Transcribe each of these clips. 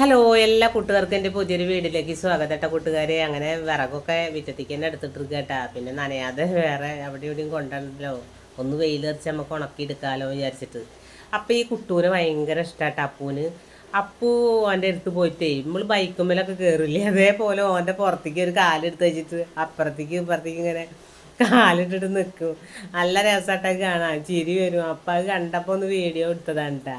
Hello എല്ലാ കൂട്ടുകാർക്കും എന്റെ പുതിയൊരു വീട്ടിലേക്ക് സ്വാഗതം കേട്ടോ കൂട്ടുകാരെ. അങ്ങനെ വിറകൊക്കെ വിറ്റത്തേക്ക് തന്നെ എടുത്തിട്ടിരിക്കുക കേട്ടാ. പിന്നെ നനയാതെ വേറെ അവിടെ ഇവിടെയും കൊണ്ടുവരണല്ലോ ഒന്ന് വെയിൽ തെറിച്ച് നമുക്ക് ഉണക്കിയെടുക്കാമല്ലോ വിചാരിച്ചിട്ട്. അപ്പം ഈ കുട്ടൂര് ഭയങ്കര ഇഷ്ടമാട്ടോ അപ്പൂന്. അപ്പു ഓന്റെ അടുത്ത് പോയിട്ടേ നമ്മൾ ബൈക്കുമ്മലൊക്കെ കയറില്ലേ അതേപോലെ ഓന്റെ പുറത്തേക്ക് ഒരു കാലെടുത്ത് വെച്ചിട്ട് അപ്പുറത്തേക്ക് ഇപ്പുറത്തേക്ക് ഇങ്ങനെ കാലിട്ടിട്ട് നിൽക്കും നല്ല രസമായിട്ടൊക്കെ കാണാം ചിരി വരും. അപ്പം അത് കണ്ടപ്പോൾ ഒന്ന് വീഡിയോ എടുത്തതാണ് കേട്ടാ.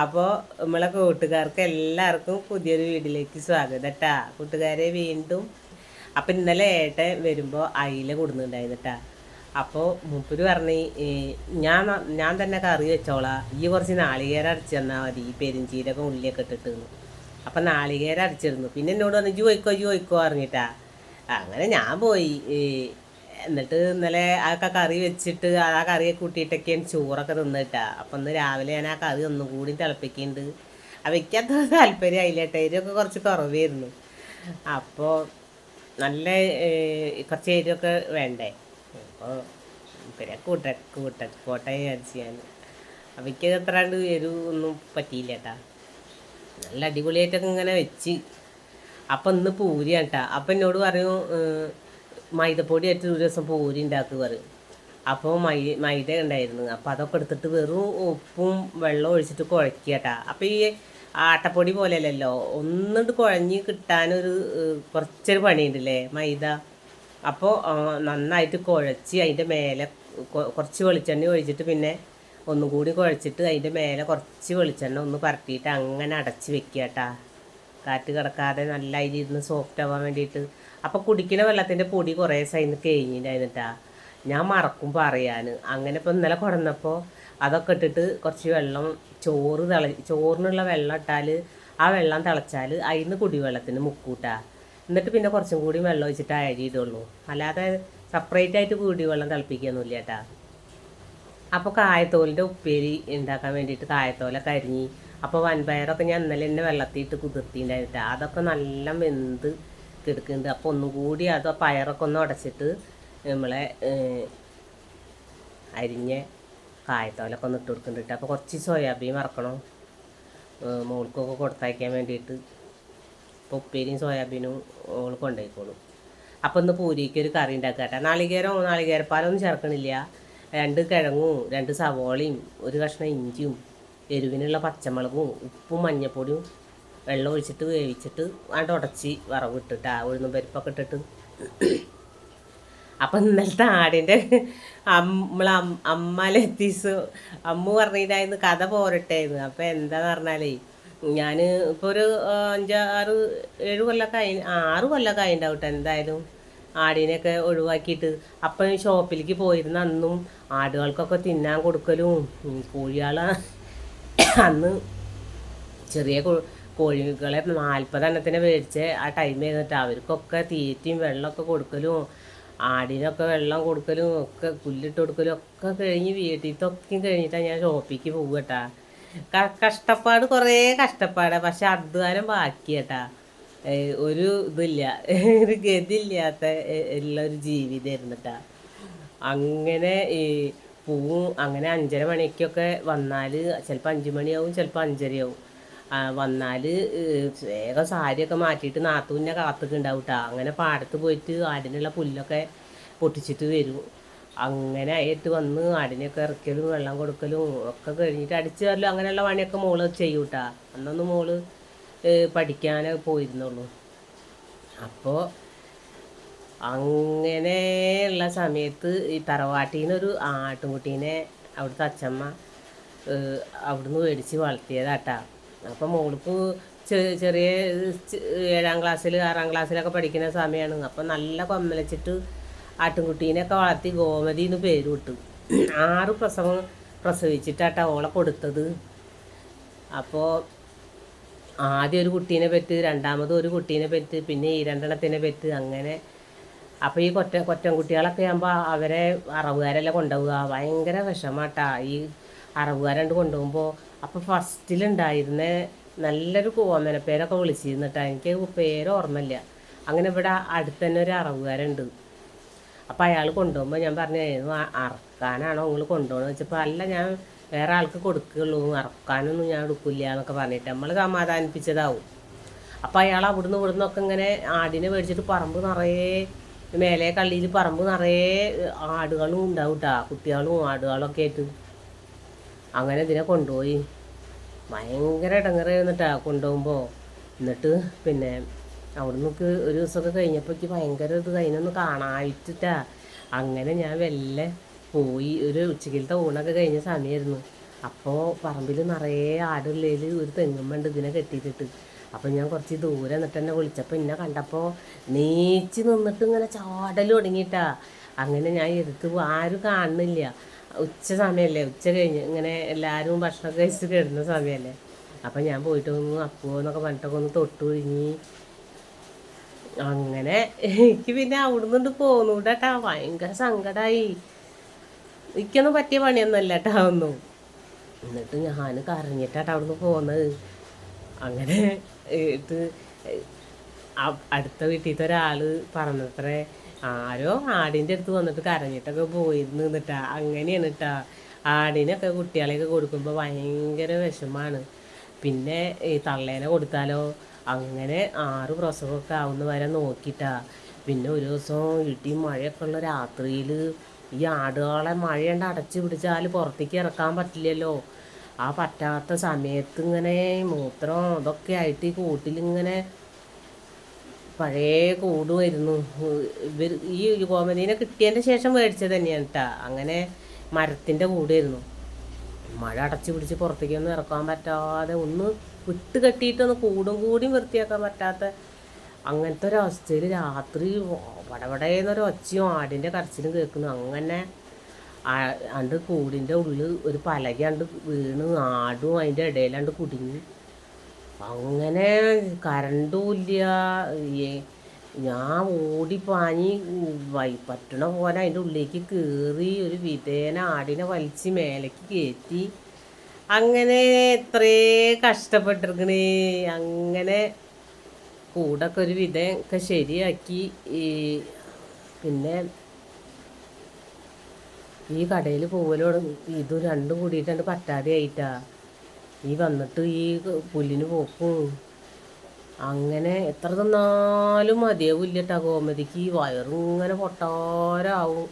അപ്പോൾ നമ്മളെ കൂട്ടുകാർക്ക് എല്ലാവർക്കും പുതിയൊരു വീട്ടിലേക്ക് സ്വാഗതം കേട്ടാ കൂട്ടുകാരെ വീണ്ടും. അപ്പം ഇന്നലെ ഏട്ടൻ വരുമ്പോൾ അയില കൊടുക്കുന്നുണ്ടായിരുന്നു കേട്ടാ അപ്പോൾ മുപ്പര് പറഞ്ഞ് ഞാൻ ഞാൻ തന്നെ കറി വെച്ചോളാം. ഈ കുറച്ച് നാളികേരം അരച്ച് തന്നാൽ മതി. ഈ പെരിഞ്ചീരകം ഉള്ളിയൊക്കെ ഇട്ടിട്ട് അപ്പം നാളികേരം അരച്ചിരുന്നു. പിന്നെ എന്നോട് പറഞ്ഞു ജോയിക്കോ ജോയിക്കോ അറിഞ്ഞിട്ടാ അങ്ങനെ ഞാൻ പോയി. എന്നിട്ട് ഇന്നലെ അതൊക്കെ കറി വെച്ചിട്ട് ആ കറിയൊക്കെ കൂട്ടിയിട്ടൊക്കെയാണ് ചോറൊക്കെ തിന്നിട്ടാ. അപ്പം ഇന്ന് രാവിലെ ഞാൻ ആ കറി ഒന്നും കൂടി തിളപ്പിക്കുന്നുണ്ട് അവയ്ക്ക് അത്ര താല്പര്യം ആയില്ലേട്ടാ എരിവൊക്കെ കുറച്ച് കുറവായിരുന്നു. അപ്പോൾ നല്ല കുറച്ച് എരിവൊക്കെ വേണ്ടേ? അപ്പോൾ പിന്നെ കൂട്ട കൂട്ട കോട്ടയം വിചാരിച്ച് ഞാൻ. അവയ്ക്ക് എത്രാണ്ട് എരിവ് ഒന്നും പറ്റിയില്ല കേട്ടാ നല്ല അടിപൊളിയായിട്ടൊക്കെ ഇങ്ങനെ വെച്ച്. അപ്പം ഇന്ന് പൂരിയാണ് കേട്ടാ അപ്പം എന്നോട് ഏഹ്, മൈദപ്പൊടി ആയിട്ട് ഒരു ദിവസം പൂരി ഉണ്ടാക്കി പറയും. അപ്പോൾ മൈ മൈദ ഉണ്ടായിരുന്നു അപ്പോൾ അതൊക്കെ എടുത്തിട്ട് വെറും ഉപ്പും വെള്ളം ഒഴിച്ചിട്ട് കുഴക്കുക കേട്ടാ അപ്പോൾ ഈ ആട്ടപ്പൊടി പോലെയല്ലല്ലോ ഒന്നിട്ട് കുഴഞ്ഞ് കിട്ടാനൊരു കുറച്ചൊരു പണിയുണ്ടല്ലേ മൈദ? അപ്പോൾ നന്നായിട്ട് കുഴച്ച് അതിന്റെ മേലെ കുറച്ച് വെളിച്ചെണ്ണ ഒഴിച്ചിട്ട് പിന്നെ ഒന്നും കൂടി കുഴച്ചിട്ട് അതിന്റെ മേലെ കുറച്ച് വെളിച്ചെണ്ണ ഒന്ന് പരട്ടിയിട്ട് അങ്ങനെ അടച്ച് വെക്കുക കേട്ടാ കാറ്റ് കിടക്കാതെ നല്ല അതിൽ ഇരുന്ന് സോഫ്റ്റ് ആവാൻ വേണ്ടിയിട്ട്. അപ്പോൾ കുടിക്കുന്ന വെള്ളത്തിന്റെ പൊടി കുറേ സൈന്ന് കഴിഞ്ഞിട്ടായിരുന്നിട്ടാ ഞാൻ മറക്കും പറയാൻ. അങ്ങനെ ഇപ്പോൾ ഇന്നലെ കുടന്നപ്പോൾ അതൊക്കെ ഇട്ടിട്ട് കുറച്ച് വെള്ളം ചോറ് തിള ചോറിനുള്ള വെള്ളം ഇട്ടാൽ ആ വെള്ളം തിളച്ചാൽ അതിന്ന് കുടിവെള്ളത്തിന് മുക്കൂട്ടാ. എന്നിട്ട് പിന്നെ കുറച്ചും കൂടി വെള്ളം ഒഴിച്ചിട്ട് അരി ഇടുള്ളൂ. അല്ലാതെ സെപ്പറേറ്റ് ആയിട്ട് കുടിവെള്ളം തിളപ്പിക്കുകയൊന്നുമില്ല കേട്ടാ അപ്പോൾ കായത്തോലിന്റെ ഉപ്പേരി ഉണ്ടാക്കാൻ വേണ്ടിയിട്ട് കായത്തോലൊക്കെ അരിഞ്ഞ് അപ്പോൾ വൻപയറൊക്കെ ഞാൻ ഇന്നലെ തന്നെ വെള്ളത്തിയിട്ട് കുതിർത്തിണ്ടായിട്ട് അതൊക്കെ നല്ല വെന്ത് കിടക്കുന്നുണ്ട്. അപ്പോൾ ഒന്നും കൂടി അത് പയറൊക്കെ ഒന്ന് ഉടച്ചിട്ട് നമ്മളെ അരിഞ്ഞ കായത്തോലൊക്കെ ഒന്ന് ഇട്ട് കൊടുക്കുന്നുണ്ട് അപ്പോൾ കുറച്ച് സോയാബീൻ വറക്കണം. ഏഹ്, മോൾക്കൊക്കെ കൊടുത്തയക്കാൻ വേണ്ടിയിട്ട് അപ്പോൾ ഉപ്പേരിയും സോയാബീനും ഓൾ കൊണ്ടുപോയിക്കോളും അപ്പോൾ ഇന്ന് പൂരിക്ക് ഒരു കറി ഉണ്ടാക്കട്ടെ നാളികേരം നാളികേരപ്പാലൊന്നും ചേർക്കണില്ല. രണ്ട് കിഴങ്ങും രണ്ട് സവോളയും ഒരു കഷ്ണം ഇഞ്ചിയും എരിവിനുള്ള പച്ചമുളകും ഉപ്പും മഞ്ഞപ്പൊടിയും വെള്ളം ഒഴിച്ചിട്ട് വേവിച്ചിട്ട് അങ്ങോട്ട് ഉടച്ച് വറവ് ഇട്ടിട്ട് ആ ഉഴുന്നും പരിപ്പൊക്കെ ഇട്ടിട്ട്. അപ്പം ഇന്നലത്തെ ആടിന്റെ നമ്മളെ അമ്മ ലത്തീസ് അമ്മ പറഞ്ഞിട്ടായിരുന്നു കഥ പോരട്ടായിരുന്നു അപ്പം എന്താന്ന് പറഞ്ഞാലേ ഞാൻ ഇപ്പോൾ ഒരു അഞ്ചാറ് ഏഴ് കൊല്ലമൊക്കെ ആയി ആറ് കൊല്ലമൊക്കെ ആയിട്ടുണ്ടാവും എന്തായാലും ആടിനെയൊക്കെ ഒഴിവാക്കിയിട്ട്. അപ്പം ഷോപ്പിലേക്ക് പോയിരുന്ന അന്നും ആടുകൾക്കൊക്കെ തിന്നാൻ കൊടുക്കലും കോഴികളെ അന്ന് ചെറിയ കോഴികളെ നാൽപ്പതെണ്ണത്തിനെ മേടിച്ച് ആ ടൈം ചെയ്തിട്ട് അവർക്കൊക്കെ തീറ്റയും വെള്ളമൊക്കെ കൊടുക്കലും ആടിനൊക്കെ വെള്ളം കൊടുക്കലും ഒക്കെ പുല്ലിട്ട് കൊടുക്കലും ഒക്കെ കഴിഞ്ഞ് വീട്ടിലത്തൊക്കെ കഴിഞ്ഞിട്ടാണ് ഞാൻ ഷോപ്പിക്ക് പോകുക കേട്ടാ കഷ്ടപ്പാട് കുറേ കഷ്ടപ്പാടാണ് പക്ഷെ അധ്വാനം ബാക്കി കേട്ടാ ഒരു ഇതില്ല. ഒരു ഗതിയില്ലാത്ത ഏഹ് ഉള്ള ഒരു ജീവിതമായിരുന്നു കേട്ടാ അങ്ങനെ ഈ പൂവും അങ്ങനെ അഞ്ചര മണിക്കൊക്കെ വന്നാൽ ചിലപ്പോൾ അഞ്ച് മണിയാവും ചിലപ്പോൾ അഞ്ചരയാവും. വന്നാൽ വേഗം സാരിയൊക്കെ മാറ്റിയിട്ട് നാത്തൂന്നെ കാത്തുക്കുണ്ടാവും കേട്ടോ അങ്ങനെ പാടത്ത് പോയിട്ട് ആടിനുള്ള പുല്ലൊക്കെ പൊട്ടിച്ചിട്ട് വരും. അങ്ങനെ ആയിട്ട് വന്ന് ആടിനെയൊക്കെ ഇറക്കലും വെള്ളം കൊടുക്കലും ഒക്കെ കഴിഞ്ഞിട്ട് അടിച്ചു വരലും അങ്ങനെയുള്ള പണിയൊക്കെ മോൾ ചെയ്യും കേട്ടോ അന്നൊന്നും മോൾ പഠിക്കാനൊക്കെ പഠിക്കാനേ പോയിരുന്നുള്ളൂ. അപ്പോൾ അങ്ങനെയുള്ള സമയത്ത് ഈ തറവാട്ടിൽ നിന്നൊരു ആട്ടുംകുട്ടീനെ അവിടുത്തെ അച്ഛമ്മ അവിടുന്ന് മേടിച്ച് വളർത്തിയതാട്ടാ. അപ്പം മോൾക്ക് ചെറിയ ഏഴാം ക്ലാസ്സിൽ ആറാം ക്ലാസ്സിലൊക്കെ പഠിക്കുന്ന സമയമാണ് അപ്പം നല്ല കൊമ്മലച്ചിട്ട് ആട്ടുംകുട്ടീനെയൊക്കെ വളർത്തി ഗോമതി എന്ന് പേര് വിട്ടു. ആറ് പ്രസവം പ്രസവിച്ചിട്ടാട്ടാ ഓളെ കൊടുത്തത്. അപ്പോൾ ആദ്യം ഒരു കുട്ടീനെ പറ്റി രണ്ടാമത് ഒരു കുട്ടീനെ പറ്റി പിന്നെ ഈ രണ്ടെണ്ണത്തിനെ പറ്റി അങ്ങനെ അപ്പോൾ ഈ കൊറ്റ കൊറ്റൻകുട്ടികളൊക്കെ ആകുമ്പോൾ അവരെ അറവുകാരെല്ലാം കൊണ്ടുപോവുക. ഭയങ്കര വിഷമാട്ടാ ഈ അറവുകാരണ്ട് കൊണ്ടുപോകുമ്പോൾ അപ്പോൾ ഫസ്റ്റിലുണ്ടായിരുന്ന നല്ലൊരു കോമനപ്പേരൊക്കെ വിളിച്ചിരുന്നിട്ടാ. എനിക്ക് പേര് ഓർമ്മയില്ല. അങ്ങനെ ഇവിടെ അടുത്ത് തന്നെ ഒരു അറവുകാരുണ്ട്. അപ്പോൾ അയാൾ കൊണ്ടുപോകുമ്പോൾ ഞാൻ പറഞ്ഞു "ഏത് ആ- അറക്കാനാണോ നിങ്ങൾ കൊണ്ടുപോകണമെന്ന് വെച്ചപ്പോൾ അല്ല ഞാൻ വേറെ ആൾക്ക് കൊടുക്കുകയുള്ളൂ അറക്കാനൊന്നും ഞാൻ എടുക്കില്ല എന്നൊക്കെ പറഞ്ഞിട്ട് നമ്മൾ സമാധാനിപ്പിച്ചതാവും. അപ്പോൾ അയാൾ അവിടുന്ന് ഇവിടുന്നൊക്കെ ഇങ്ങനെ ആടിനെ മേടിച്ചിട്ട് പറമ്പ് നിറയെ മേലെ കള്ളിയിൽ പറമ്പ് നിറയെ ആടുകളും ഉണ്ടാവും കേട്ടാ കുട്ടികളും ആടുകളൊക്കെ ആയിട്ട്. അങ്ങനെ ഇതിനെ കൊണ്ടുപോയി. ഭയങ്കര ഇടങ്ങറായിരുന്നിട്ടാ കൊണ്ടുപോകുമ്പോൾ എന്നിട്ട് പിന്നെ അവിടുന്ന് ഒരു ദിവസമൊക്കെ കഴിഞ്ഞപ്പോഴേക്ക് ഭയങ്കര ഇത് കഴിഞ്ഞൊന്ന് കാണായിട്ടിട്ടാ. അങ്ങനെ ഞാൻ വെല്ലെ പോയി. ഒരു ഉച്ചക്കിലത്തെ ഊണൊക്കെ കഴിഞ്ഞ സമയമായിരുന്നു അപ്പോൾ പറമ്പിൽ നിറയെ ആടുള്ളതിൽ ഒരു തെങ്ങുമ്പണ്ട് ഇതിനെ കെട്ടിയിട്ടിട്ട്. അപ്പം ഞാൻ കുറച്ച് ദൂരെ നിന്നിട്ട് എന്നെ വിളിച്ചപ്പോൾ എന്നെ കണ്ടപ്പോൾ നീച്ച് നിന്നിട്ട് ഇങ്ങനെ ചാടൽ തുടങ്ങിയിട്ടാ. അങ്ങനെ ഞാൻ എടുത്ത് ആരും കാണുന്നില്ല. ഉച്ച സമയമല്ലേ ഉച്ച കഴിഞ്ഞ് ഇങ്ങനെ എല്ലാവരും ഭക്ഷണം കഴിച്ച് കിടന്ന സമയമല്ലേ അപ്പം ഞാൻ പോയിട്ട് ഒന്ന് അപ്പോ എന്നൊക്കെ പറഞ്ഞിട്ടൊക്കെ ഒന്ന് തൊട്ട് ഒഴിഞ്ഞി അങ്ങനെ എനിക്ക് പിന്നെ അവിടുന്ന് പോന്നൂടാട്ടാ. ഭയങ്കര സങ്കടമായി എനിക്കൊന്നും പറ്റിയ പണിയൊന്നുമല്ല കേട്ടാ ഒന്നും എന്നിട്ട് ഞാൻ കരഞ്ഞിട്ടാട്ടോ അവിടുന്ന് പോകുന്നത് അങ്ങനെ ഇത് അടുത്ത വീട്ടിലത്തെ ഒരാൾ പറഞ്ഞത്രേ ആരോ ആടിന്റെ അടുത്ത് വന്നിട്ട് കരഞ്ഞിട്ടൊക്കെ പോയിരുന്നു എന്നിട്ടാ അങ്ങനെയാണ് കേട്ടാ ആടിനൊക്കെ കുട്ടികളെയൊക്കെ കൊടുക്കുമ്പോൾ ഭയങ്കര വിഷമാണ്. പിന്നെ ഈ തള്ളേനെ കൊടുത്താലോ? അങ്ങനെ ആറ് പ്രസവമൊക്കെ ആവുന്ന വരെ നോക്കിയിട്ടാ പിന്നെ ഒരു ദിവസം ഇടി മഴയൊക്കെ ഉള്ള രാത്രിയിൽ ഈ ആടുകളെ മഴയുണ്ട് അടച്ചു പിടിച്ചാൽ പുറത്തേക്ക് ഇറക്കാൻ പറ്റില്ലല്ലോ. ആ പറ്റാത്ത സമയത്ത് ഇങ്ങനെ മൂത്രം ഇതൊക്കെ ആയിട്ട് ഈ കൂട്ടിലിങ്ങനെ പഴയ കൂട് വരുന്നു. ഇവർ ഈ ഗോമതീനെ കിട്ടിയതിന്റെ ശേഷം മേടിച്ചത് തന്നെയാണ് കേട്ടോ അങ്ങനെ മരത്തിന്റെ കൂടായിരുന്നു മഴ അടച്ചു പിടിച്ച് പുറത്തേക്കൊന്നും ഇറക്കാൻ പറ്റാതെ ഒന്ന് വിട്ട് കെട്ടിയിട്ടൊന്ന് കൂടും കൂടിയും വൃത്തിയാക്കാൻ പറ്റാത്ത അങ്ങനത്തെ ഒരവസ്ഥയിൽ രാത്രി വടവടയെന്നൊരു ഒച്ചയും ആടിന്റെ കരച്ചിലും കേൾക്കുന്നു. അങ്ങനെ അണ്ട് കൂടിന്റെ ഉള്ളിൽ ഒരു പലക അണ്ട് വീണ് ആടും അതിന്റെ ഇടയിലാണ്ട് കുടുങ്ങി. അങ്ങനെ കരണ്ടും ഇല്ല ഞാൻ ഓടിപ്പാഞ്ഞി വൈ പറ്റണ പോലെ അതിന്റെ ഉള്ളിലേക്ക് കയറി ഒരു വിധേന ആടിനെ വലിച്ച് മേലേക്ക് കയറ്റി അങ്ങനെ എത്രേ കഷ്ടപ്പെട്ടിരിക്കണേ. അങ്ങനെ കൂടൊക്കെ ഒരു വിധം ഒക്കെ ശരിയാക്കി. പിന്നെ ഈ കടയിൽ പോവലോട് ഇത് രണ്ടും കൂടിയിട്ടാണ് പറ്റാതെ ആയിട്ടാ ഈ വന്നിട്ട് ഈ പുല്ലിന് പോക്കും. അങ്ങനെ എത്ര തന്നാലും മതിയാവില്ല പുല്ലിട്ടാ ഗോമതിക്ക്. ഈ വയറിങ്ങനെ പൊട്ടാരാവും.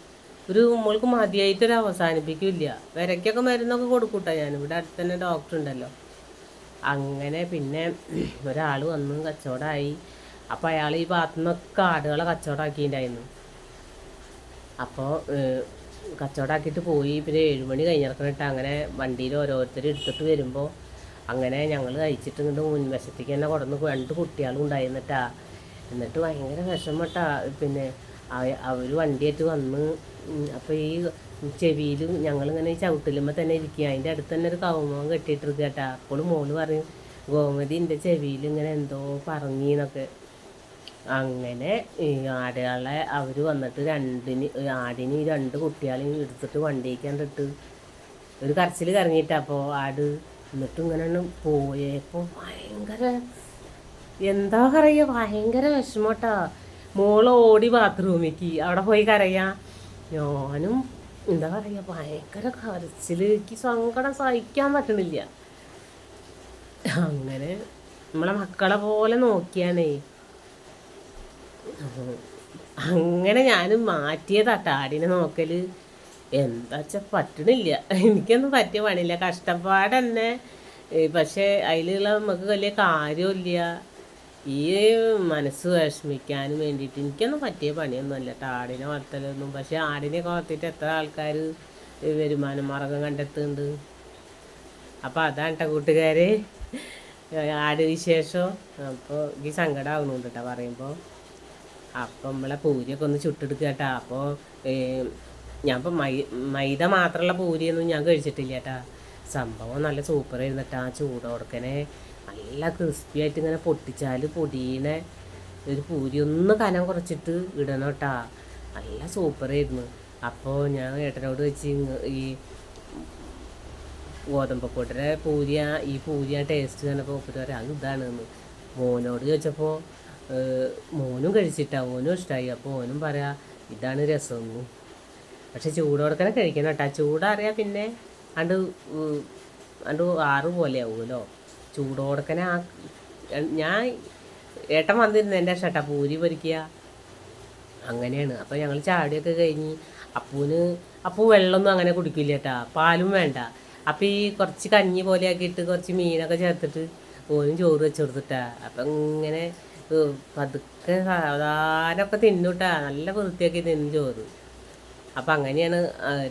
ഒരു നമ്മൾക്ക് മതിയായിട്ടൊരു അവസാനിപ്പിക്കില്ല. വിരയ്ക്കൊക്കെ മരുന്നൊക്കെ കൊടുക്കൂട്ടാ ഞാൻ. ഇവിടെ അടുത്ത് തന്നെ ഡോക്ടർ ഉണ്ടല്ലോ. അങ്ങനെ പിന്നെ ഒരാൾ വന്ന് കച്ചവടമായി അപ്പോൾ അയാൾ ഈ ഭാഗത്തു നിന്നൊക്കെ ആടുകളെ കച്ചവടമാക്കിയിട്ടുണ്ടായിരുന്നു അപ്പോൾ കച്ചവടമാക്കിയിട്ട് പോയി. പിന്നെ ഏഴുമണി കഴിഞ്ഞിറക്കണിട്ട് അങ്ങനെ വണ്ടിയിൽ ഓരോരുത്തർ എടുത്തിട്ട് വരുമ്പോൾ അങ്ങനെ ഞങ്ങൾ കഴിച്ചിട്ട് ഇങ്ങോട്ട് മുൻവശത്തേക്ക് തന്നെ കൊടുന്ന് രണ്ട് കുട്ടികളും ഉണ്ടായിരുന്നിട്ടാ. എന്നിട്ട് ഭയങ്കര വിഷമട്ടാ. പിന്നെ അവർ വണ്ടിയായിട്ട് വന്ന് അപ്പോൾ ഈ ചെവിയിൽ ഞങ്ങളിങ്ങനെ ചവിട്ടിലുമ്പോൾ തന്നെ ഇരിക്കുക അതിന്റെ അടുത്ത് തന്നെ ഒരു കവുമോൻ കെട്ടിയിട്ടിരിക്കുക കേട്ടാ അപ്പോൾ മോൾ പറയും ഗോമതി എന്റെ ചെവിയിൽ ഇങ്ങനെ എന്തോ പറഞ്ഞീന്നൊക്കെ അങ്ങനെ ഈ ആടുകളെ അവർ വന്നിട്ട് രണ്ടിന് ആടിന് രണ്ട് കുട്ടികളെയും എടുത്തിട്ട് വണ്ടിക്ക് കണ്ടിട്ട് ഒരു കരച്ചിൽ കറങ്ങിയിട്ട് അപ്പോൾ ആട് എന്നിട്ട് ഇങ്ങനെ പോയപ്പോൾ ഭയങ്കര എന്താ പറയുക ഭയങ്കര വിഷമട്ടാ. മോൾ ഓടി ബാത്റൂമിലേക്ക് അവിടെ പോയി കരയാ. ഞാനും എന്താ പറയുക ഭയങ്കര കരച്ചിലേക്ക് സങ്കടം സഹിക്കാൻ പറ്റണില്ല. അങ്ങനെ നമ്മളെ മക്കളെ പോലെ നോക്കിയാണേ അങ്ങനെ ഞാൻ മാറ്റിയതാട്ടോ ആടിനെ നോക്കൽ എന്താ വെച്ചാൽ പറ്റണില്ല. എനിക്കൊന്നും പറ്റിയ പണിയില്ല. കഷ്ടപ്പാടന്നെ. പക്ഷേ അതിലുള്ള നമുക്ക് വലിയ കാര്യമില്ല ഈ മനസ്സ് വിഷമിക്കാനും വേണ്ടിയിട്ട് എനിക്കൊന്നും പറ്റിയ പണിയൊന്നുമല്ല കേട്ടോ ആടിനെ വളർത്തലൊന്നും. പക്ഷേ ആടിനെ വളർത്തിയിട്ട് എത്ര ആൾക്കാർ വരുമാന മാർഗം കണ്ടെത്തുന്നുണ്ട്? അപ്പോൾ അതാണ് കേട്ടോ കൂട്ടുകാരെ. ആട് വിശേഷം. അപ്പോൾ ഈ സങ്കടമാകുന്നുണ്ട് കേട്ടോ പറയുമ്പോൾ അപ്പം നമ്മളെ പൂരിയൊക്കെ ഒന്ന് ചുട്ടെടുക്കുക കേട്ടാ. അപ്പോൾ ഞാൻ ഇപ്പം മൈ മൈദ മാത്രമുള്ള പൂരിയൊന്നും ഞാൻ കഴിച്ചിട്ടില്ല കേട്ടാ. സംഭവം നല്ല സൂപ്പർ ആയിരുന്നിട്ടാ ആ ചൂടോടക്കനെ നല്ല ക്രിസ്പി ആയിട്ട് ഇങ്ങനെ പൊട്ടിച്ചാൽ പൊടിയണ ഒരു പൂരി ഒന്ന് കനം കുറച്ചിട്ട് ഇടണം കേട്ടാ. നല്ല സൂപ്പർ ആയിരുന്നു അപ്പോൾ ഞാൻ ഏട്ടനോട് വെച്ച് ഈ ഗോതമ്പപ്പൊടിയുടെ പൂരിയ ഈ പൂരിയ ടേസ്റ്റ് കണ്ടപ്പോൾ ഒപ്പിട്ട് പറയാം അത് ഇതാണെന്ന്. മോനോട് ചോദിച്ചപ്പോൾ മോനും കഴിച്ചിട്ടാ മോനും ഇഷ്ടമായി അപ്പോൾ മോനും പറയാ ഇതാണ് രസമെന്ന് പക്ഷെ ചൂടോടക്കനെ കഴിക്കണം കേട്ടോ. ചൂടറിയാൽ പിന്നെ അണ്ട് അണ്ട് ആറ് പോലെ ആവുമല്ലോ. ചൂടോടക്കനെ ആ ഞാൻ ഏട്ടൻ വന്നിരുന്നു എന്റെ ഷട്ടാ പൂരി പൊരിക്കുക. അങ്ങനെയാണ്. അപ്പോൾ ഞങ്ങൾ ചാടിയൊക്കെ കഴിഞ്ഞ് അപ്പൂന് അപ്പൂ വെള്ളമൊന്നും അങ്ങനെ കുടിക്കില്ല കേട്ടാ. പാലും വേണ്ട. അപ്പം ഈ കുറച്ച് കഞ്ഞി പോലെ ആക്കിയിട്ട് കുറച്ച് മീനൊക്കെ ചേർത്തിട്ട് ഓനും ചോറ് വെച്ച് കൊടുത്തിട്ടാ. അപ്പം ഇങ്ങനെ പതുക്കെ സാധാരണൊക്കെ തിന്നൂട്ടാ. നല്ല വൃത്തിയാക്കി തിന്നു ചോറ്. അപ്പം അങ്ങനെയാണ്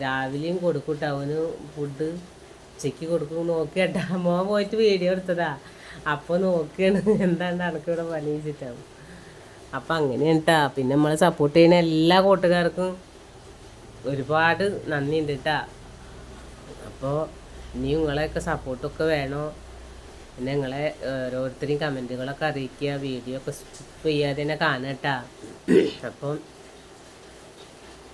രാവിലെയും കൊടുക്കൂട്ടാ. അവന് ഫുഡ് ഉച്ചയ്ക്ക് കൊടുക്കും നോക്കിയട്ടാ. മോൻ പോയിട്ട് വീഡിയോ എടുത്തതാ. അപ്പോൾ നോക്കിയാണ് എന്താണ് അനക്കിവിടെ പണി വെച്ചിട്ടാവും അപ്പം അങ്ങനെയാണ് കേട്ടാ പിന്നെ നമ്മളെ സപ്പോർട്ട് ചെയ്യുന്ന എല്ലാ കൂട്ടുകാർക്കും ഒരുപാട് നന്ദിയുണ്ട് കേട്ടാ അപ്പോൾ ഇനി നിങ്ങളെയൊക്കെ സപ്പോർട്ടൊക്കെ വേണോ? പിന്നെ നിങ്ങളെ ഓരോരുത്തരെയും കമന്റുകളൊക്കെ അറിയിക്കുക വീഡിയോ ഒക്കെ സ്കിപ്പ് ചെയ്യാതെ തന്നെ കാണുക കേട്ടാ അപ്പം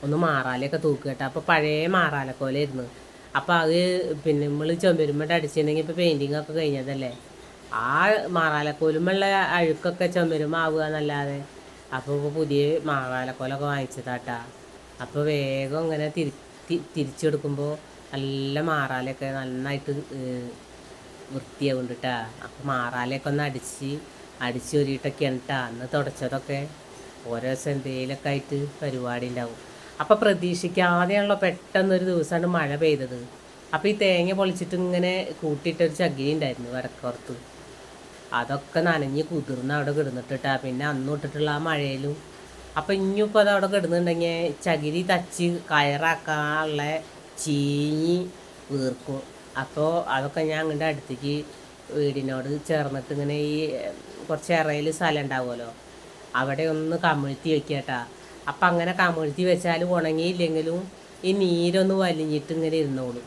ഒന്ന് മാറാലൊക്കെ തൂക്കുക കേട്ടോ അപ്പോൾ പഴയ മാറാലക്കോലായിരുന്നു അപ്പോൾ അത് പിന്നെ നമ്മൾ ചുമരുമ്പോട്ട് അടിച്ചിട്ടുണ്ടെങ്കിൽ ഇപ്പോൾ പെയിന്റിങ് ഒക്കെ കഴിഞ്ഞതല്ലേ? ആ മാറാലക്കോലുമുള്ള അഴുക്കൊക്കെ ചുമരുമാവുക എന്നല്ലാതെ അപ്പോൾ ഇപ്പോൾ പുതിയ മാറാലക്കോലൊക്കെ വാങ്ങിച്ചതാട്ടാ അപ്പോൾ വേഗം ഇങ്ങനെ തിരി തിരിച്ചെടുക്കുമ്പോൾ നല്ല മാറാലൊക്കെ നന്നായിട്ട് ഏഹ്, വൃത്തിയാവുന്നുണ്ട് കേട്ടാ അപ്പോൾ മാറാലയൊക്കെ ഒന്ന് അടിച്ച് അടിച്ച് ഒരിട്ടൊക്കെയാണ് കേട്ടാ അന്ന് തുടച്ചതൊക്കെ ഓരോ ദിവസം എന്തെങ്കിലുമൊക്കെ ആയിട്ട് പരിപാടി ഉണ്ടാവും. അപ്പോൾ പ്രതീക്ഷിക്കാതെയാണല്ലോ പെട്ടെന്നൊരു ദിവസമാണ് മഴ പെയ്തത്. അപ്പോൾ ഈ തേങ്ങ പൊളിച്ചിട്ട് ഇങ്ങനെ കൂട്ടിയിട്ടൊരു ചകിരി ഉണ്ടായിരുന്നു വടക്കോർത്ത്. അതൊക്കെ നനഞ്ഞ് കുതിർന്ന് അവിടെ കിടന്നിട്ടിട്ടാ. പിന്നെ അന്ന് തൊട്ടിട്ടുള്ള ആ മഴയിലും. അപ്പം ഇനിയിപ്പോൾ അത് അവിടെ കിടന്നുണ്ടെങ്കിൽ ചകിരി തച്ച് കയറാക്കാനുള്ള ചീഞ്ഞ് വീർക്കും. അപ്പോൾ അതൊക്കെ ഞാൻ അങ്ങോട്ട് അടുത്തേക്ക് വീടിനോട് ചേർന്നിട്ട് ഇങ്ങനെ ഈ കുറച്ച് ഇറയിൽ സ്ഥലം ഉണ്ടാവുമല്ലോ. അവിടെ ഒന്ന് കമിഴ്ത്തി വെക്കട്ടാ. അപ്പം അങ്ങനെ കമിഴ്ത്തി വെച്ചാൽ ഉണങ്ങിയില്ലെങ്കിലും ഈ നീരൊന്ന് വലിഞ്ഞിട്ട് ഇങ്ങനെ ഇരുന്നോളും.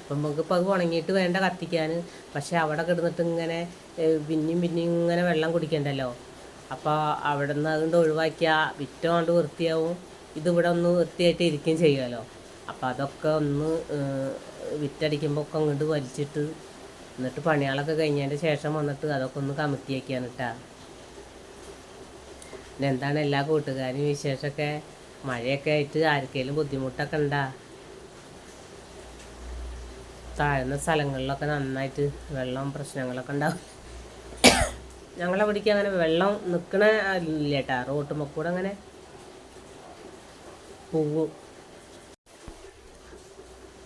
അപ്പം നമുക്ക് ഇപ്പം അത് ഉണങ്ങിയിട്ട് വേണ്ട കത്തിക്കാൻ പക്ഷേ അവിടെ കിടന്നിട്ട് ഇങ്ങനെ പിന്നെയും പിന്നെയും ഇങ്ങനെ വെള്ളം കുടിക്കണ്ടല്ലോ. അപ്പോൾ അവിടെ നിന്ന് അതുകൊണ്ട് ഒഴിവാക്കിയാൽ വിറ്റം കൊണ്ട് വൃത്തിയാവും. ഇതിവിടെ ഒന്ന് വൃത്തിയായിട്ട് ഇരിക്കുകയും ചെയ്യുമല്ലോ. അപ്പോൾ അതൊക്കെ ഒന്ന് വിറ്റടിക്കുമ്പോൾ ഒക്കെ അങ്ങോട്ട് വലിച്ചിട്ട് എന്നിട്ട് പണികളൊക്കെ കഴിഞ്ഞതിന്റെ ശേഷം വന്നിട്ട് അതൊക്കെ ഒന്ന് കമത്തി വയ്ക്കാണ് കേട്ടാ പിന്നെ എന്താണ് എല്ലാ കൂട്ടുകാരും വിശേഷമൊക്കെ? മഴയൊക്കെ ആയിട്ട് ആർക്കെങ്കിലും ബുദ്ധിമുട്ടൊക്കെ ഉണ്ടാ? താഴ്ന്ന സ്ഥലങ്ങളിലൊക്കെ നന്നായിട്ട് വെള്ളം പ്രശ്നങ്ങളൊക്കെ ഉണ്ടാവും. ഞങ്ങളവിടേക്ക് അങ്ങനെ വെള്ളം നിൽക്കണ ഇല്ല കേട്ടാ റോട്ടുമ്പോൾ കൂടെ അങ്ങനെ പോകും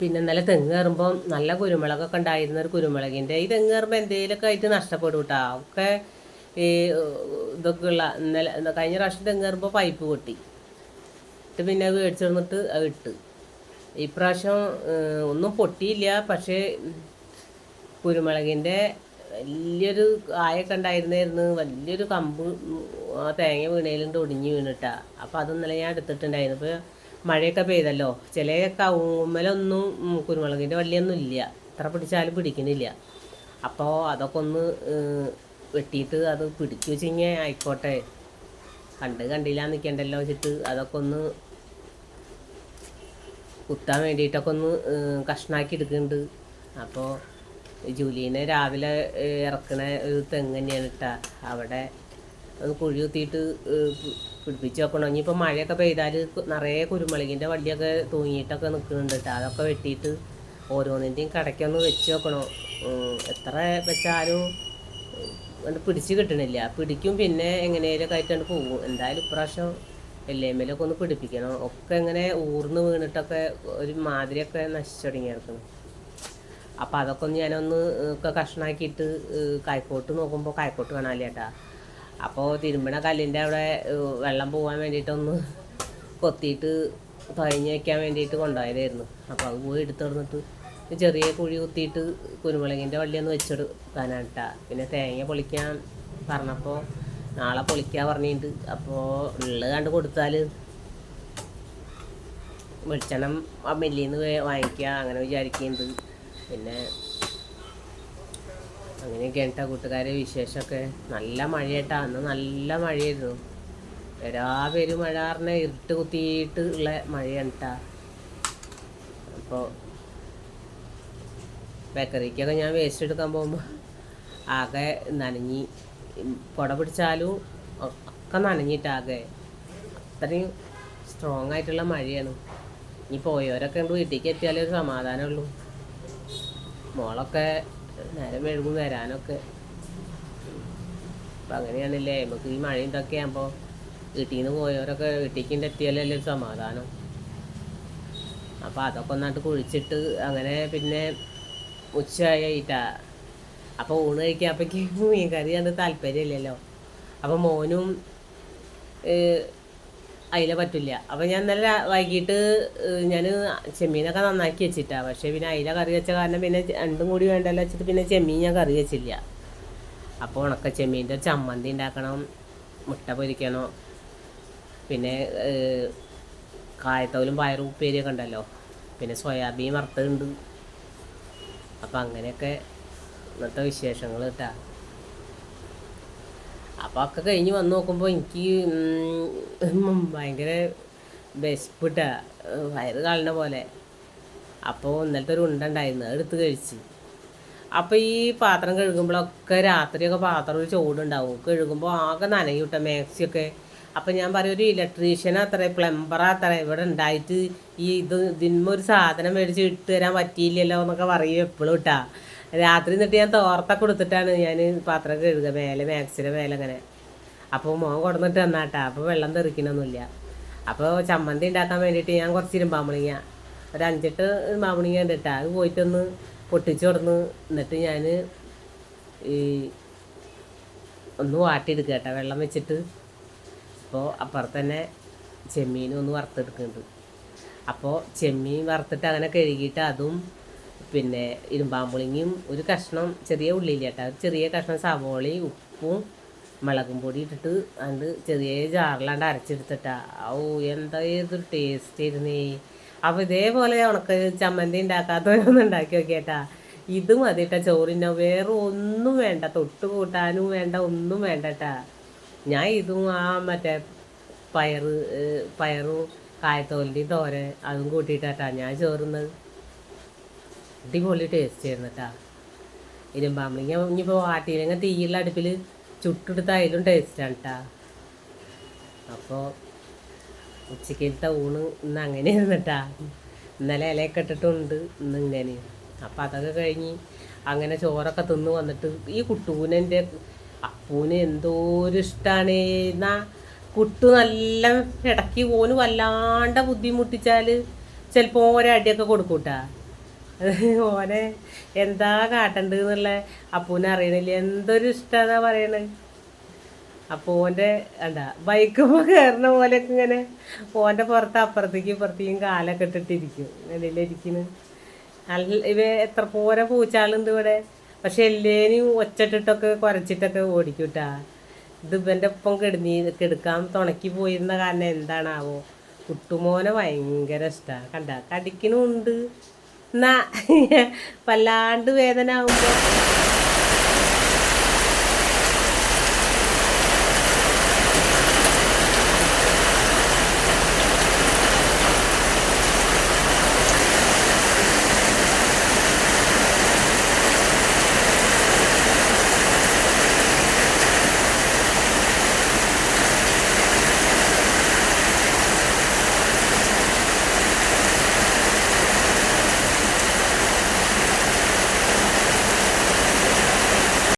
പിന്നെ നല്ല തെങ്ങ് കയറുമ്പോൾ നല്ല കുരുമുളകൊക്കെ ഉണ്ടായിരുന്ന ഒരു കുരുമുളകിന്റെ ഈ തെങ്ങ് കയറുമ്പോൾ എന്തെങ്കിലുമൊക്കെ ആയിട്ട് നഷ്ടപ്പെടും കേട്ടോ ഒക്കെ ഈ ഇതൊക്കെ ഉള്ള ഇന്നലെ കഴിഞ്ഞ പ്രാവശ്യം തെങ്ങ് കയറുമ്പോൾ പൈപ്പ് പൊട്ടി. എന്നിട്ട് പിന്നെ അത് മേടിച്ചു തന്നിട്ട് അത് ഇട്ട്. ഇപ്രാവശ്യം ഒന്നും പൊട്ടിയില്ല. പക്ഷേ കുരുമുളകിന്റെ വലിയൊരു കായൊക്കെ ഉണ്ടായിരുന്നായിരുന്നു വലിയൊരു കമ്പ് ആ തേങ്ങ വീണേലുണ്ട് ഒടിഞ്ഞ് വീണിട്ടാ അപ്പോൾ അത് ഇന്നലെ ഞാൻ എടുത്തിട്ടുണ്ടായിരുന്നു. ഇപ്പോൾ മഴയൊക്കെ പെയ്തല്ലോ. ചില കവുമ്മലൊന്നും കുരുമുളകിന്റെ വള്ളിയൊന്നും ഇല്ല. എത്ര പിടിച്ചാലും പിടിക്കുന്നില്ല അപ്പോൾ അതൊക്കെ ഒന്ന് വെട്ടിയിട്ട് അത് പിടിച്ചു വെച്ചിങ്ങനെ ആയിക്കോട്ടെ. കണ്ട് കണ്ടില്ല നിൽക്കണ്ടല്ലോ വെച്ചിട്ട് അതൊക്കെ ഒന്ന് കുത്താൻ വേണ്ടിയിട്ടൊക്കെ ഒന്ന് കഷ്ണാക്കി എടുക്കുന്നുണ്ട് അപ്പോൾ ജൂലീനെ രാവിലെ ഇറക്കുന്ന ഒരു തെങ്ങ് തന്നെയാണ് ഇട്ടാ അവിടെ ഒന്ന് കുഴി കുത്തിയിട്ട് പിടിപ്പിച്ച് വെക്കണം ഇനിയിപ്പോൾ മഴയൊക്കെ പെയ്താൽ നിറയെ കുരുമുളകിന്റെ വള്ളിയൊക്കെ തൂങ്ങിയിട്ടൊക്കെ നിൽക്കുന്നുണ്ട് കേട്ടോ അതൊക്കെ വെട്ടിയിട്ട് ഓരോന്നിന്റെയും കടയ്ക്കൊന്ന് വെച്ച് വെക്കണം. എത്ര വെച്ചാലും അത് പിടിച്ച് കിട്ടണില്ല. പിടിക്കും പിന്നെ എങ്ങനെയൊക്കെ ആയിട്ടാണ് പോകും. എന്തായാലും ഇപ്രാവശ്യം എല്ലേമ്മയിലൊക്കെ ഒന്ന് പിടിപ്പിക്കണം. ഒക്കെ ഇങ്ങനെ ഊർന്ന് വീണിട്ടൊക്കെ ഒരു മാതിരിയൊക്കെ നശിച്ചു തുടങ്ങിയിരിക്കണം അപ്പോൾ അതൊക്കെ ഒന്ന് ഞാനൊന്ന് ഒക്കെ കഷ്ണാക്കിയിട്ട് കായ്ക്കോട്ട് നോക്കുമ്പോൾ കായ്ക്കോട്ട് കാണാനില്ല അപ്പോൾ തിരുമ്പണ കല്ലിന്റെ അവിടെ വെള്ളം പോകാൻ വേണ്ടിയിട്ടൊന്ന് കൊത്തിയിട്ട് തഴഞ്ഞ് വയ്ക്കാൻ വേണ്ടിയിട്ട് കൊണ്ടുപോയതായിരുന്നു. അപ്പോൾ അത് പോയി എടുത്ത് കൊടുത്തിട്ട് ചെറിയ കുഴി കുത്തിയിട്ട് കുരുമുളകിന്റെ വള്ളിയൊന്ന് വെച്ചെടുക്കാനാണ് കേട്ടാ പിന്നെ തേങ്ങ പൊളിക്കാൻ പറഞ്ഞപ്പോൾ നാളെ പൊളിക്കാൻ പറഞ്ഞിട്ടുണ്ട് അപ്പോൾ ഉള്ളത് കണ്ട് കൊടുത്താൽ വെളിച്ചെണ്ണം ആ മില്ലിൽ നിന്ന് വാങ്ങിക്കുക അങ്ങനെ വിചാരിക്കുന്നുണ്ട് പിന്നെ അങ്ങനെയൊക്കെയാണ് കേട്ടോ കൂട്ടുകാരെ വിശേഷമൊക്കെ. നല്ല മഴയേട്ടാ. അന്ന് നല്ല മഴയായിരുന്നു. വരാപേര് മഴ പറഞ്ഞ ഇരുട്ട് കുത്തിയിട്ട് ഉള്ള മഴയാണ് കേട്ടാ അപ്പോൾ ബേക്കറിക്കൊക്കെ ഞാൻ വേസ്റ്റ് എടുക്കാൻ പോകുമ്പോൾ ആകെ നനഞ്ഞി കുട പിടിച്ചാലും ഒക്കെ നനഞ്ഞിട്ടാകെ അത്രയും സ്ട്രോങ് ആയിട്ടുള്ള മഴയാണ്. ഇനി പോയവരൊക്കെ വീട്ടിലേക്ക് എത്തിയാലേ ഒരു സമാധാനമുള്ളൂ. മോളൊക്കെ നേരം മെഴുകും വരാനൊക്കെ. അപ്പം അങ്ങനെയാണല്ലേ. നമുക്ക് ഈ മഴ ഇതൊക്കെ ആകുമ്പോൾ വീട്ടിൽ പോയവരൊക്കെ വീട്ടിലേക്ക് എത്തിയാലല്ലേ ഒരു സമാധാനം. അപ്പോൾ അതൊക്കെ ഒന്നായിട്ട് കുഴിച്ചിട്ട് അങ്ങനെ പിന്നെ ഉച്ചയായിട്ടാ. അപ്പോൾ ഊണ് കഴിക്കാപ്പേക്ക് മീൻ കറി അത് താല്പര്യമില്ലല്ലോ. അപ്പോൾ മോനും അയില പറ്റില്ല. അപ്പം ഞാൻ നല്ല വൈകിട്ട് ഞാൻ ചെമ്മീനൊക്കെ നന്നാക്കി വെച്ചിട്ടാ. പക്ഷേ പിന്നെ അതിലെ കറി വെച്ച കാരണം പിന്നെ രണ്ടും കൂടി വേണ്ടല്ലോ വെച്ചിട്ട് പിന്നെ ചെമ്മീൻ ഞാൻ കറി വെച്ചില്ല. അപ്പോൾ ഉണക്ക ചെമ്മീന്റെ ചമ്മന്തി ഉണ്ടാക്കണം മുട്ട പൊരിക്കണം പിന്നെ കായത്തോലും പയറും ഉപ്പേരിയൊക്കെ ഉണ്ടല്ലോ. പിന്നെ സോയാബീൻ വറുത്തുണ്ട് അപ്പം അങ്ങനെയൊക്കെ ഇന്നത്തെ വിശേഷങ്ങൾ കേട്ടാ അപ്പോൾ ഒക്കെ കഴിഞ്ഞ് വന്ന് നോക്കുമ്പോൾ എനിക്ക് ഭയങ്കര വിശപ്പിട്ട. വയറ് കാളിനെ പോലെ. അപ്പോൾ ഇന്നലത്തെ ഒരു ഉണ്ട ഉണ്ടായിരുന്നു അത് എടുത്ത് കഴിച്ച്. അപ്പോൾ ഈ പാത്രം കഴുകുമ്പോഴൊക്കെ രാത്രിയൊക്കെ പാത്രം ഒരു ചൂടുണ്ടാവും. കഴുകുമ്പോൾ ആകെ നനയൂട്ടെ മാക്സിയൊക്കെ അപ്പം ഞാൻ പറയും ഒരു ഇലക്ട്രീഷ്യൻ അത്ര പ്ലംബർ അത്ര ഇവിടെ ഉണ്ടായിട്ട് ഈ ഇത് ഇതിന്മൊരു സാധനം മേടിച്ച് ഇട്ട് തരാൻ പറ്റിയില്ലല്ലോ എന്നൊക്കെ പറയും എപ്പോഴും ഇട്ടാ രാത്രി എന്നിട്ട് ഞാൻ തോർത്ത കൊടുത്തിട്ടാണ് ഞാൻ പാത്രം കഴുകുക. മേലെ മാക്സിന്റെ മേലെ അങ്ങനെ. അപ്പോൾ മോൻ കൊടുന്നിട്ട് തന്നാട്ടാ. അപ്പോൾ വെള്ളം തെറിക്കണമൊന്നുമില്ല അപ്പോൾ ചമ്മന്തി ഉണ്ടാക്കാൻ വേണ്ടിയിട്ട് ഞാൻ കുറച്ച് ഇരുമ്പാമ്പിളിങ്ങ ഒരു അഞ്ചെട്ട് ഇരുമ്പാമ്പുളിങ്ങ ഉണ്ട് അത് പോയിട്ടൊന്ന് പൊട്ടിച്ചു കൊടുന്ന് എന്നിട്ട് ഞാൻ ഈ ഒന്ന് വാട്ടിയെടുക്കുക കേട്ടോ. വെള്ളം വെച്ചിട്ട്. അപ്പോൾ അപ്പുറത്ത് തന്നെ ചെമ്മീനും ഒന്ന് വറുത്തെടുക്കുന്നുണ്ട്. അപ്പോൾ ചെമ്മീൻ വറുത്തിട്ട് അങ്ങനെ കഴുകിയിട്ട് അതും പിന്നെ ഇരുമ്പാമ്പുളിങ്ങയും ഒരു കഷ്ണം ചെറിയ ഉള്ളിയില്ല കേട്ടോ ചെറിയ കഷ്ണം സവോളയും ഉപ്പും മുളകും പൊടി ഇട്ടിട്ട് അത് ചെറിയ ജാറിലാണ്ട് അരച്ചെടുത്തിട്ടാ. ഓ എന്താ ഏതൊരു ടേസ്റ്റ് ആയിരുന്നേ. അപ്പോൾ ഇതേപോലെ ഉണക്ക ചമ്മന്തി ഉണ്ടാക്കാത്തവരൊന്നും ഉണ്ടാക്കി നോക്കിയേട്ടാ. ഇത് മതിട്ടാ ചോറിന്റെ വേറെ ഒന്നും വേണ്ട. തൊട്ട് കൂട്ടാനും വേണ്ട ഒന്നും വേണ്ടട്ടാ. ഞാൻ ഇതും ആ മറ്റേ പയറ് പയറും കായത്തോലിന്റെയും തോരൻ അതും കൂട്ടിയിട്ടാ ഞാൻ ചോറുന്നത്. അടിപൊളി ടേസ്റ്റ് ആയിരുന്നു കേട്ടാ ഇരുമ്പാമ്പളിങ്ങ ഇനിയിപ്പോൾ വാട്ടിയില്ലെങ്കിൽ തീയുള്ള അടുപ്പിൽ ചുട്ടെടുത്ത അതിലും ടേസ്റ്റാണ് കേട്ടാ അപ്പോൾ ഉച്ചക്കലത്തെ ഊണ് ഇന്ന് അങ്ങനെയായിരുന്നു കേട്ടാ ഇന്നലെ ഇലയൊക്കെ ഇട്ടിട്ടുണ്ട് ഇന്ന് ഇങ്ങനെ. അപ്പം അതൊക്കെ കഴിഞ്ഞ് അങ്ങനെ ചോറൊക്കെ തിന്ന് വന്നിട്ട് ഈ കുട്ടൂനെന്റെ അപ്പൂന് എന്തോരം ഇഷ്ടമാണ് എന്നാ കുട്ടു നല്ല ഇടയ്ക്ക് ഓന് വല്ലാണ്ട് ബുദ്ധിമുട്ടിച്ചാൽ ചിലപ്പോൾ ഒരടിയൊക്കെ കൊടുക്കൂട്ടാ ഓനെ എന്താ കാട്ടണ്ട് എന്നുള്ള അപ്പൂനെ അറിയണില്ല. എന്തൊരു ഇഷ്ടമാ പറയണത് അപ്പോൾ ഓന്റെ എന്താ ബൈക്കുമ്പോൾ കയറുന്ന പോലെയൊക്കെ ഇങ്ങനെ ഓന്റെ പുറത്ത് അപ്പുറത്തേക്ക് ഇപ്പുറത്തേക്കും കാലൊക്കെ ഇട്ടിട്ടിരിക്കും. ഇടയിലിരിക്കുന്നു നല്ല ഇവ എത്ര പോരെ പൂച്ചാളുണ്ട് ഇവിടെ. പക്ഷെ എല്ലേനും ഒച്ചട്ടിട്ടൊക്കെ കുറച്ചിട്ടൊക്കെ ഓടിക്കൂട്ടാ. ഇത് ഇവന്റെ ഒപ്പം കിടന്നി കിടക്കാൻ തുണക്കി പോയിരുന്ന കാരണം എന്താണാവോ? കുട്ടുമോനെ ഭയങ്കര ഇഷ്ടമാണ് കണ്ട കടിക്കണുണ്ട് എന്നാ? വല്ലാണ്ട് വേദന ആകുമ്പോൾ